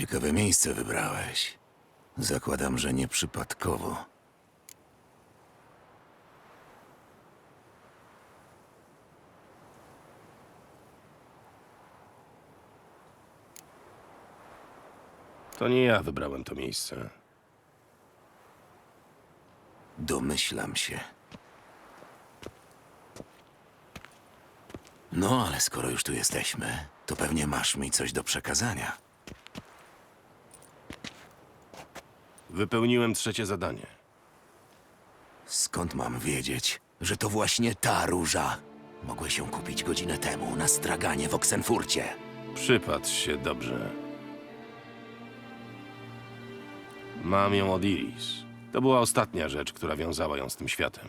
Ciekawe miejsce wybrałeś. Zakładam, że nie przypadkowo. To nie ja wybrałem to miejsce. Domyślam się. No, ale skoro już tu jesteśmy, to pewnie masz mi coś do przekazania. Wypełniłem trzecie zadanie. Skąd mam wiedzieć, że to właśnie ta róża? Mogłeś ją kupić godzinę temu na straganie w Oksenfurcie. Przypatrz się dobrze. Mam ją od Iris. To była ostatnia rzecz, która wiązała ją z tym światem.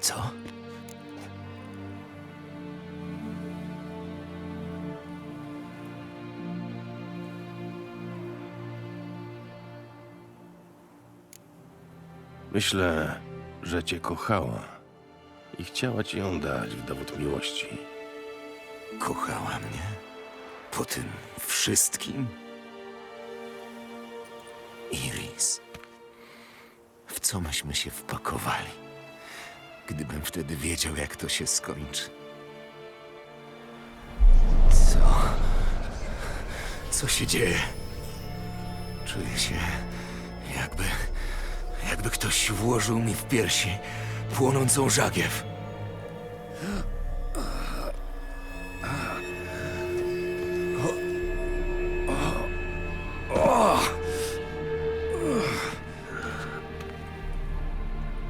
Co? Myślę, że cię kochała i chciała ci ją dać w dowód miłości. Kochała mnie? Po tym wszystkim? Iris. W co myśmy się wpakowali? Gdybym wtedy wiedział, jak to się skończy. Co? Co się dzieje? Czuję się, jakby. Jakby ktoś włożył mi w piersi płonącą żagiew.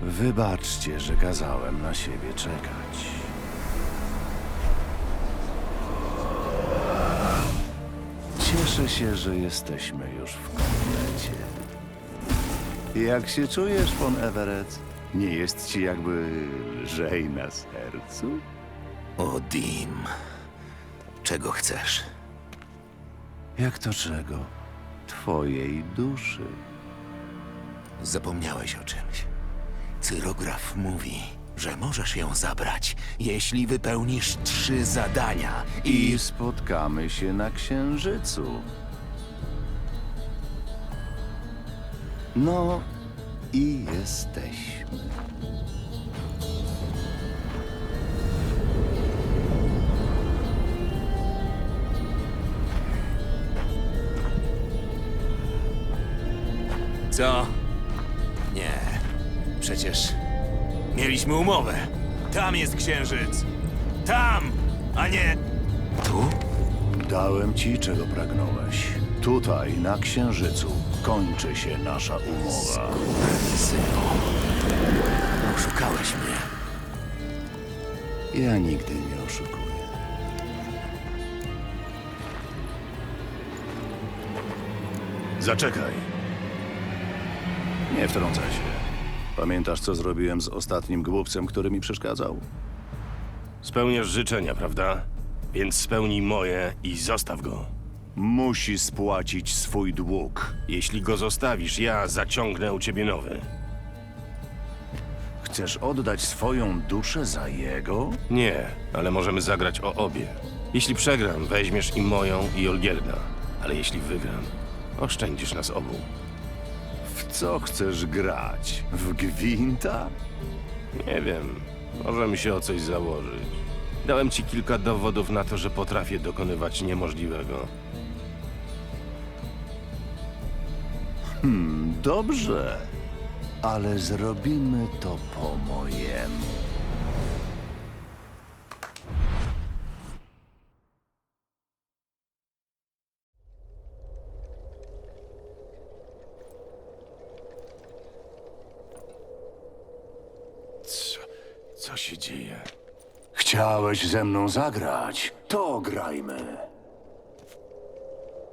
Wybaczcie, że kazałem na siebie czekać. Cieszę się, że jesteśmy już w komplecie. Jak się czujesz, von Everett? Nie jest ci jakby lżej na sercu? O, Dim. Czego chcesz? Jak to czego? Twojej duszy. Zapomniałeś o czymś. Cyrograf mówi, że możesz ją zabrać, jeśli wypełnisz trzy zadania i... I spotkamy się na księżycu. No i jesteśmy. Co? Nie. Przecież mieliśmy umowę. Tam jest księżyc. Tam, a nie... Tu? Dałem ci, czego pragnąłeś. Tutaj, na księżycu, kończy się nasza umowa. Synu. Oszukałeś mnie. Ja nigdy nie oszukuję. Zaczekaj. Nie wtrącaj się. Pamiętasz, co zrobiłem z ostatnim głupcem, który mi przeszkadzał? Spełniasz życzenia, prawda? Więc spełnij moje i zostaw go. Musi spłacić swój dług. Jeśli go zostawisz, ja zaciągnę u ciebie nowy. Chcesz oddać swoją duszę za jego? Nie, ale możemy zagrać o obie. Jeśli przegram, weźmiesz i moją, i Olgierda. Ale jeśli wygram, oszczędzisz nas obu. W co chcesz grać? W gwinta? Nie wiem, możemy się o coś założyć. Dałem ci kilka dowodów na to, że potrafię dokonywać niemożliwego. Dobrze, ale zrobimy to po mojemu. Co, co się dzieje? Chciałeś ze mną zagrać? To grajmy.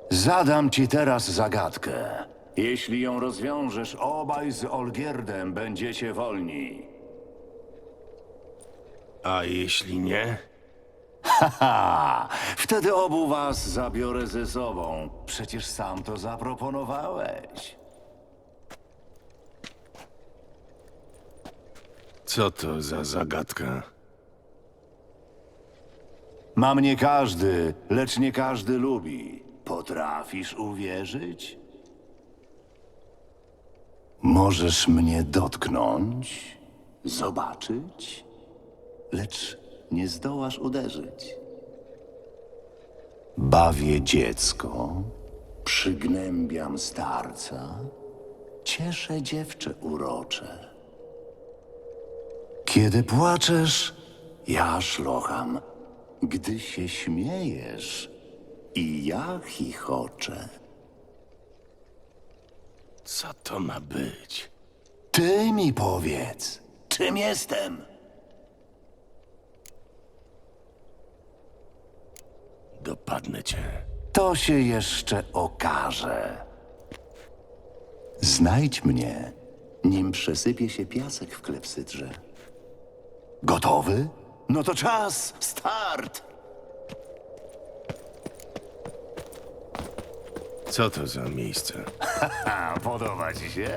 Zadam ci teraz zagadkę. Jeśli ją rozwiążesz, obaj z Olgierdem będziecie wolni. A jeśli nie? Haha, wtedy obu was zabiorę ze sobą. Przecież sam to zaproponowałeś. Co to za zagadka? Ma mnie każdy, lecz nie każdy lubi. Potrafisz uwierzyć? Możesz mnie dotknąć, zobaczyć, lecz nie zdołasz uderzyć. Bawię dziecko, przygnębiam starca, cieszę dziewczę urocze. Kiedy płaczesz, ja szlocham. Gdy się śmiejesz, i ja chichoczę. Co to ma być? Ty mi powiedz, czym jestem? Dopadnę cię. To się jeszcze okaże. Znajdź mnie, nim przesypie się piasek w klepsydrze. Gotowy? No to czas, start! Co to za miejsce? A, podoba ci się?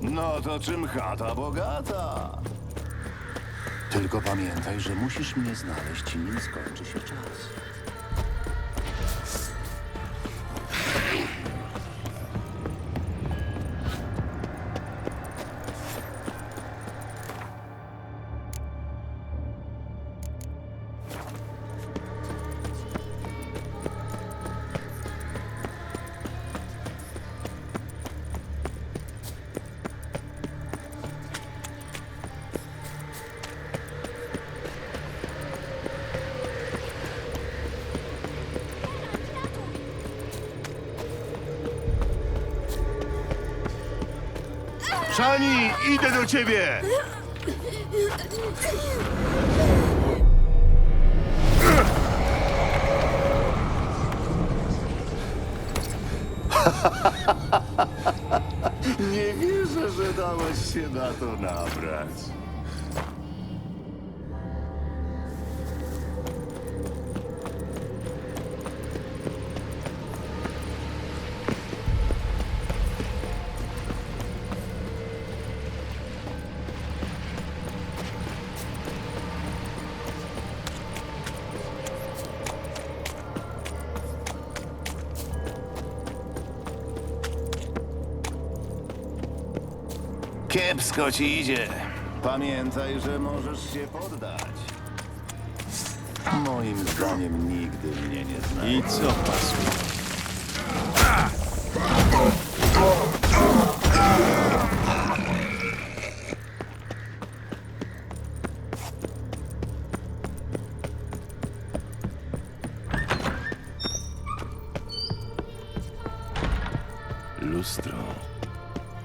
No to czym chata bogata? Tylko pamiętaj, że musisz mnie znaleźć, nim skończy się czas. Szani, idę do ciebie! Nie wierzę, że dałeś się na to nabrać. Kiepsko ci idzie. Pamiętaj, że możesz się poddać. Moim zdaniem nigdy mnie nie znasz. I co pasuje? Lustro,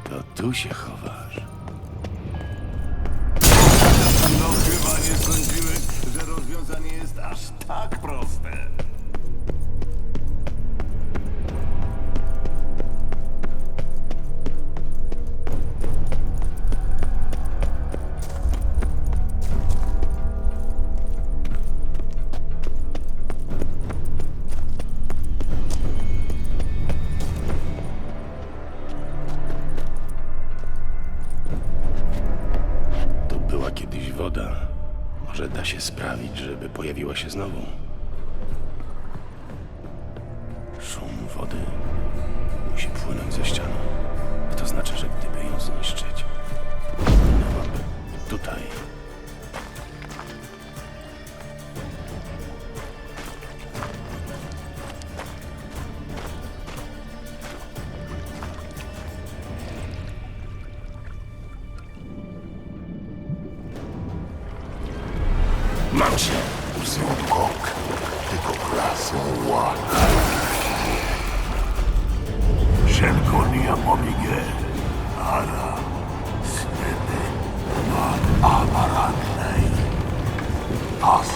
to tu się chowasz. Nie sądziłeś, że rozwiązanie jest aż tak proste. Znowu.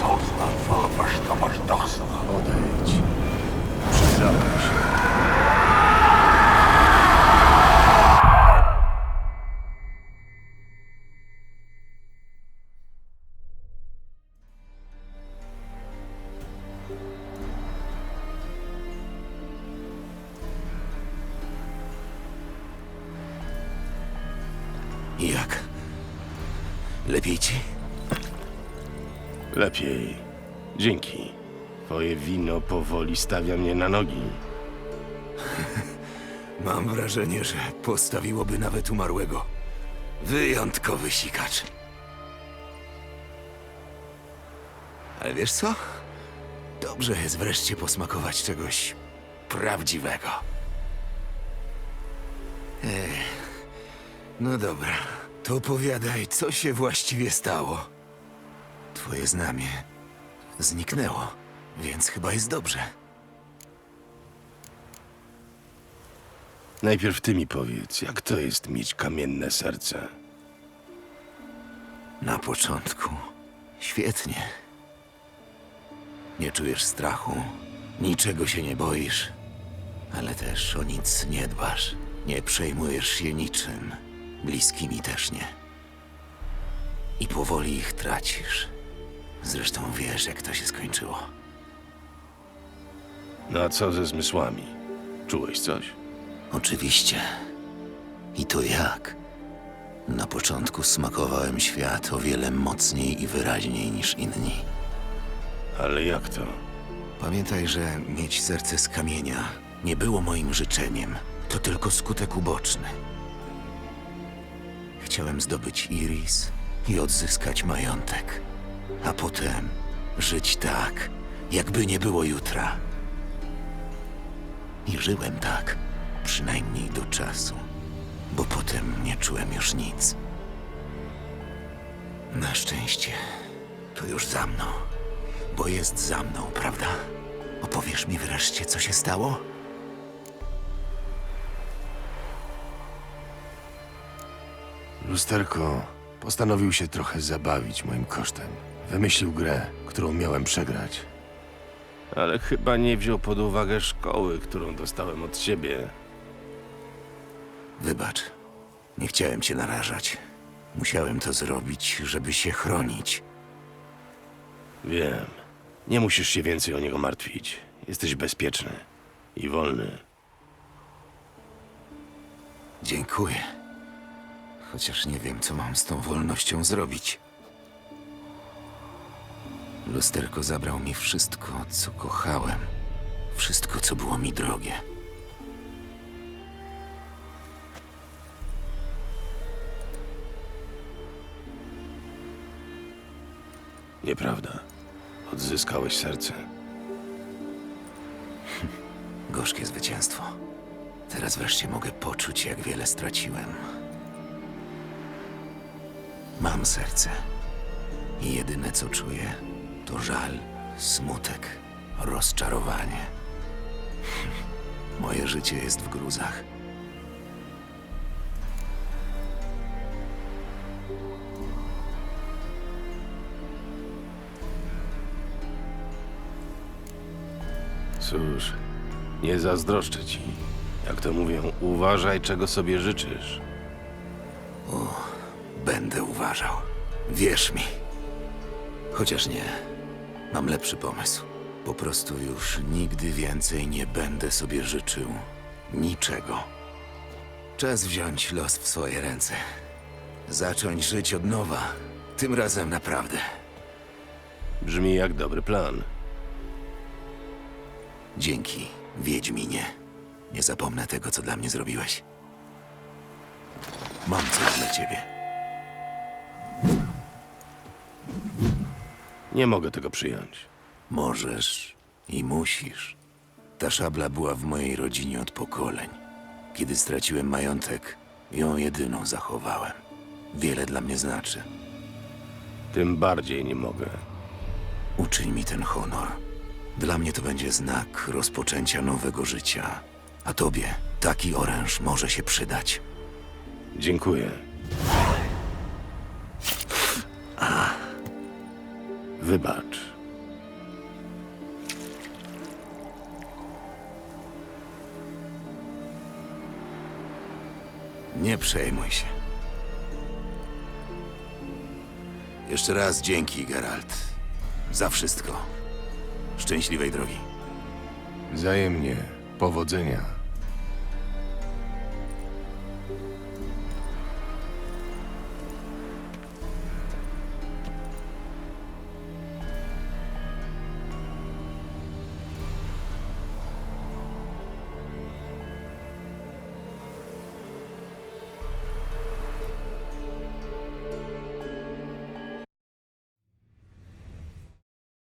Soğuzlar falan başlamış, doksunlar. O da hiç. Size almışlar. Lepiej. Dzięki. Twoje wino powoli stawia mnie na nogi. Mam wrażenie, że postawiłoby nawet umarłego. Wyjątkowy sikacz. Ale wiesz co? Dobrze jest wreszcie posmakować czegoś prawdziwego. Ech, no dobra, to opowiadaj, co się właściwie stało. Twoje znamie zniknęło, więc chyba jest dobrze. Najpierw ty mi powiedz, jak to jest mieć kamienne serce? Na początku świetnie. Nie czujesz strachu, niczego się nie boisz, ale też o nic nie dbasz. Nie przejmujesz się niczym, bliskimi też nie. I powoli ich tracisz. Zresztą wiesz, jak to się skończyło. No a co ze zmysłami? Czułeś coś? Oczywiście. I to jak? Na początku smakowałem świat o wiele mocniej i wyraźniej niż inni. Ale jak to? Pamiętaj, że mieć serce z kamienia nie było moim życzeniem. To tylko skutek uboczny. Chciałem zdobyć Iris i odzyskać majątek, a potem żyć tak, jakby nie było jutra. I żyłem tak, przynajmniej do czasu, bo potem nie czułem już nic. Na szczęście to już za mną, bo jest za mną, prawda? Opowiesz mi wreszcie, co się stało? Lusterko postanowił się trochę zabawić moim kosztem. Wymyślił grę, którą miałem przegrać. Ale chyba nie wziął pod uwagę szkoły, którą dostałem od ciebie. Wybacz, nie chciałem cię narażać. Musiałem to zrobić, żeby się chronić. Wiem. Nie musisz się więcej o niego martwić. Jesteś bezpieczny i wolny. Dziękuję. Chociaż nie wiem, co mam z tą wolnością zrobić. Lusterko zabrał mi wszystko, co kochałem. Wszystko, co było mi drogie. Nieprawda. Odzyskałeś serce. Gorzkie zwycięstwo. Teraz wreszcie mogę poczuć, jak wiele straciłem. Mam serce. I jedyne, co czuję, to żal, smutek, rozczarowanie. Moje życie jest w gruzach. Cóż, nie zazdroszczę ci. Jak to mówią, uważaj, czego sobie życzysz. Będę uważał. Wierz mi. Chociaż nie. Mam lepszy pomysł. Po prostu już nigdy więcej nie będę sobie życzył niczego. Czas wziąć los w swoje ręce. Zacząć żyć od nowa. Tym razem naprawdę. Brzmi jak dobry plan. Dzięki, Wiedźminie. Nie zapomnę tego, co dla mnie zrobiłeś. Mam coś dla ciebie. Nie mogę tego przyjąć. Możesz i musisz. Ta szabla była w mojej rodzinie od pokoleń. Kiedy straciłem majątek, ją jedyną zachowałem. Wiele dla mnie znaczy. Tym bardziej nie mogę. Uczyń mi ten honor. Dla mnie to będzie znak rozpoczęcia nowego życia. A tobie taki oręż może się przydać. Dziękuję. Wybacz. Nie przejmuj się. Jeszcze raz dzięki, Geralt. Za wszystko. Szczęśliwej drogi. Wzajemnie. Powodzenia.